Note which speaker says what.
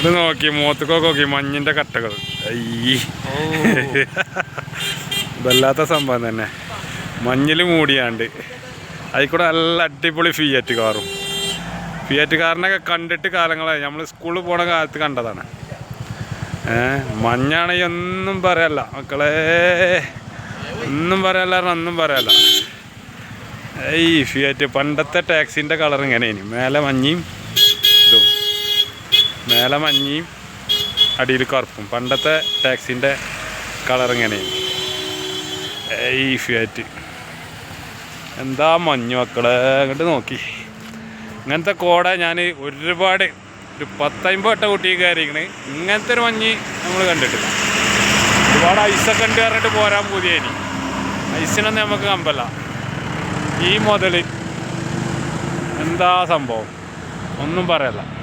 Speaker 1: അത് നോക്കി മൂത്തക്കൊക്കെ നോക്കി മഞ്ഞിന്റെ കട്ടകൾ അയ്യേ. വല്ലാത്ത സംഭവം തന്നെ. മഞ്ഞിൽ മൂടിയാണ്ട് അതിക്കൂടെ നല്ല അടിപൊളി ഫിയറ്റ് കാറും. ഫിയറ്റ് കാറിനൊക്കെ കണ്ടിട്ട് കാലങ്ങളായി. നമ്മൾ സ്കൂളിൽ പോണ കാലത്ത് കണ്ടതാണ്. മഞ്ഞാണെങ്കിൽ ഒന്നും പറയല്ല. മക്കളെ ഒന്നും പറയല്ല ഒന്നും പറയല്ല. ഈ ഫിയറ്റ് പണ്ടത്തെ ടാക്സിന്റെ കളർ ഇങ്ങനെയാണ് മേലെ മഞ്ഞയും മേലെ മഞ്ഞയും അടിയിൽ കറുപ്പും. പണ്ടത്തെ ടാക്സിന്റെ കളർ ഇങ്ങനെയാണ് ഈ ഫിയറ്റ് എന്താ മഞ്ഞ് മക്കളെ? അങ്ങോട്ട് നോക്കി. ഇങ്ങനത്തെ കോട ഞാൻ ഒരുപാട് ഒരു പത്തമ്പത് വട്ട കുട്ടി കയറിയിരിക്കണേ. ഇങ്ങനത്തെ ഒരു മഞ്ഞ് നമ്മൾ കണ്ടിട്ടില്ല. ഒരുപാട് ഐസൊക്കെ ഉണ്ട് പറഞ്ഞിട്ട് പോരാൻ പുതിയനി ഐസിനൊന്നും നമുക്ക് കമ്പല്ല. ഈ മുതൽ എന്താ സംഭവം? ഒന്നും പറയല്ല.